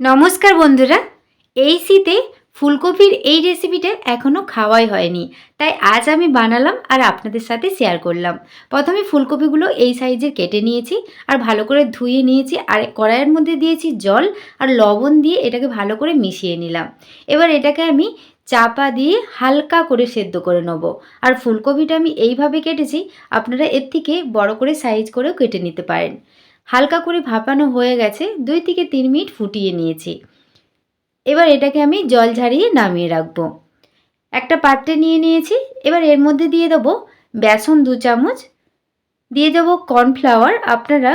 নমস্কার বন্ধুরা। এই শীতে ফুলকপির এই রেসিপিটা এখনও খাওয়াই হয়নি। তাই আজ আমি বানালাম আর আপনাদের সাথে শেয়ার করলাম। প্রথমে ফুলকপিগুলো এই সাইজের কেটে নিয়েছি আর ভালো করে ধুয়ে নিয়েছি আর কড়াইয়ের মধ্যে দিয়েছি জল আর লবণ দিয়ে এটাকে ভালো করে মিশিয়ে নিলাম। এবার এটাকে আমি চাপা দিয়ে হালকা করে সেদ্ধ করে নেব। আর ফুলকপিটা আমি এইভাবে কেটেছি, আপনারা এর থেকে বড় করে সাইজ করেও কেটে নিতে পারেন। হালকা করে ভাপানো হয়ে গেছে, দুই থেকে তিন মিনিট ফুটিয়ে নিয়েছি। এবার এটাকে আমি জল ঝারিয়ে নামিয়ে রাখব। একটা পাত্রে নিয়ে নিয়েছি, এবার এর মধ্যে দিয়ে দেবো বেসন দু চামচ। দিয়ে দেবো কর্নফ্লাওয়ার, আপনারা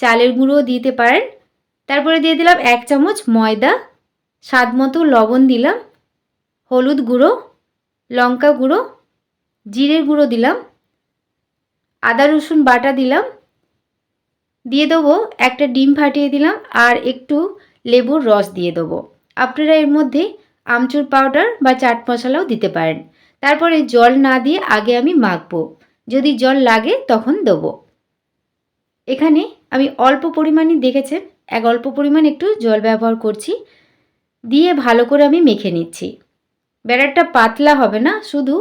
চালের গুঁড়ো দিতে পারেন। তারপরে দিয়ে দিলাম এক চামচ ময়দা, স্বাদ মতো লবণ দিলাম, হলুদ গুঁড়ো, লঙ্কা গুঁড়ো, জিরের গুঁড়ো দিলাম, আদা রসুন বাটা দিলাম দিয়ে দেবো একটা ডিম ফাটিয়ে দিলাম আর একটু লেবুর রস দিয়ে দেবো। আপনারা এর মধ্যে আমচুর পাউডার বা চাট মশলাও দিতে পারেন। তারপরে জল না দিয়ে আগে আমি মাখবো। যদি জল লাগে তখন দেবো। এখানে আমি অল্প পরিমাণই দেখেছেন, এক অল্প পরিমাণ একটু জল ব্যবহার করছি। দিয়ে ভালো করে আমি মেখে নিচ্ছি। ব্যাটারটা পাতলা হবে না, শুধু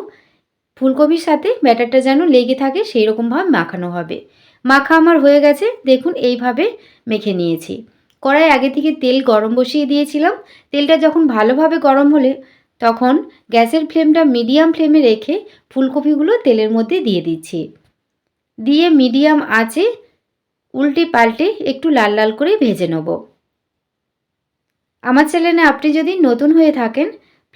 ফুলকপির সাথে ব্যাটারটা যেন লেগে থাকে সেই রকমভাবে মাখানো হবে। মাখা আমার হয়ে গেছে, দেখুন এইভাবে মেখে নিয়েছি। কড়াই আগে থেকে তেল গরম বসিয়ে দিয়েছিলাম। তেলটা যখন ভালোভাবে গরম হলে তখন গ্যাসের ফ্লেমটা মিডিয়াম ফ্লেমে রেখে ফুলকপিগুলো তেলের মধ্যে দিয়ে দিচ্ছি। দিয়ে মিডিয়াম আঁচে উল্টে পাল্টে একটু লাল লাল করে ভেজে নেব। আমার চ্যানেলে আপনি যদি নতুন হয়ে থাকেন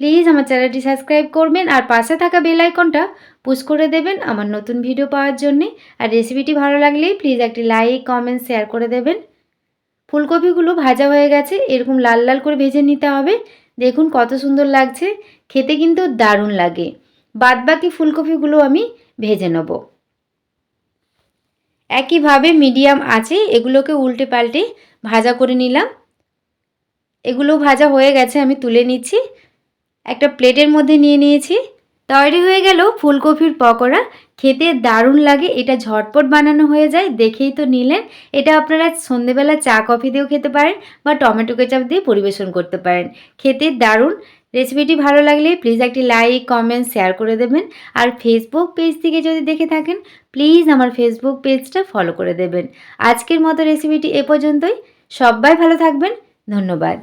প্লিজ আমার চ্যানেলটি সাবস্ক্রাইব করবেন আর পাশে থাকা বেল আইকনটা পুশ করে দেবেন আমার নতুন ভিডিও পাওয়ার জন্যে। আর রেসিপিটি ভালো লাগলে প্লিজ একটি লাইক, কমেন্ট, শেয়ার করে দেবেন। ফুলকপিগুলো ভাজা হয়ে গেছে, এরকম লাল লাল করে ভেজে নিতে হবে। দেখুন কত সুন্দর লাগছে, খেতে কিন্তু দারুণ লাগে। বাদবাকি ফুলকপিগুলো আমি ভেজে নেব। একইভাবে মিডিয়াম আছে, এগুলোকে উল্টে পাল্টে ভাজা করে নিলাম। এগুলো ভাজা হয়ে গেছে, আমি তুলে নিচ্ছি। একটা প্লেটের মধ্যে নিয়ে নিয়েছি। তৈরি হয়ে গেল ফুলকপির পকোড়া। খেতে দারুণ লাগে, এটা ঝটপট বানানো হয়ে যায়, দেখেই তো নিলেন। এটা আপনারা সন্ধেবেলা চা, কফি দিয়েও খেতে পারেন বা টমেটো কেচাপ দিয়ে পরিবেশন করতে পারেন। খেতে দারুণ। রেসিপিটি ভালো লাগলে প্লিজ একটি লাইক, কমেন্ট, শেয়ার করে দেবেন। আর ফেসবুক পেজ থেকে যদি দেখে থাকেন, প্লিজ আমার ফেসবুক পেজটা ফলো করে দেবেন। আজকের মতো রেসিপিটি এ পর্যন্তই। সবাই ভালো থাকবেন। ধন্যবাদ।